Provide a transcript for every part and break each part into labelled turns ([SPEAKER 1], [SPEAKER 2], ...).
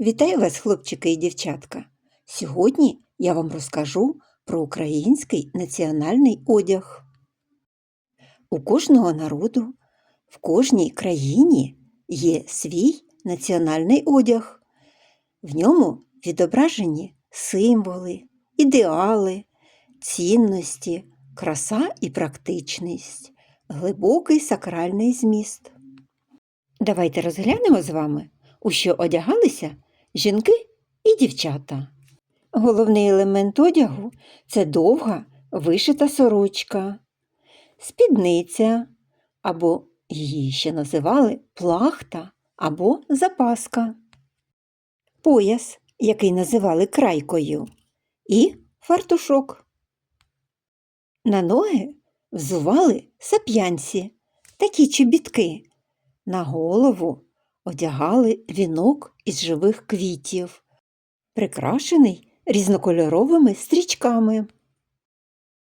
[SPEAKER 1] Вітаю вас, хлопчики і дівчатка! Сьогодні я вам розкажу про український національний одяг. У кожного народу, в кожній країні є свій національний одяг. В ньому відображені символи, ідеали, цінності, краса і практичність, глибокий сакральний зміст. Давайте розглянемо з вами, у що одягалися жінки і дівчата. Головний елемент одягу це довга вишита сорочка, спідниця або її ще називали плахта або запаска, пояс, який називали крайкою, і фартушок. На ноги взували сап'янці, такі чобітки. На голову одягали вінок із живих квітів, прикрашений різнокольоровими стрічками.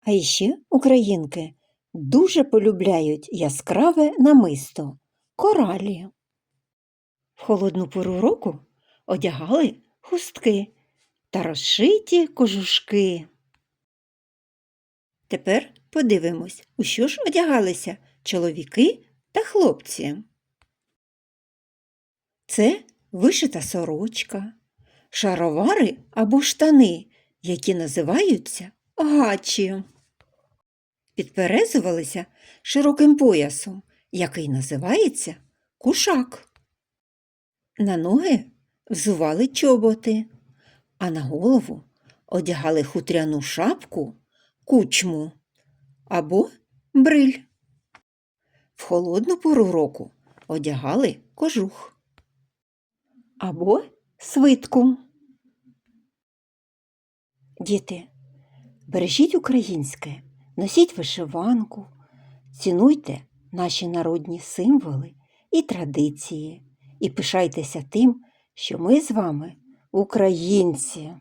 [SPEAKER 1] А іще українки дуже полюбляють яскраве намисто коралі. В холодну пору року одягали хустки та розшиті кожушки. Тепер подивимось, у що ж одягалися чоловіки та хлопці. Це вишита сорочка, шаровари або штани, які називаються гачі. Підперезувалися широким поясом, який називається кушак. На ноги взували чоботи, а на голову одягали хутряну шапку кучму або бриль. В холодну пору року одягали кожух або свитку. Діти, бережіть українське, носіть вишиванку, цінуйте наші народні символи і традиції і пишайтеся тим, що ми з вами українці.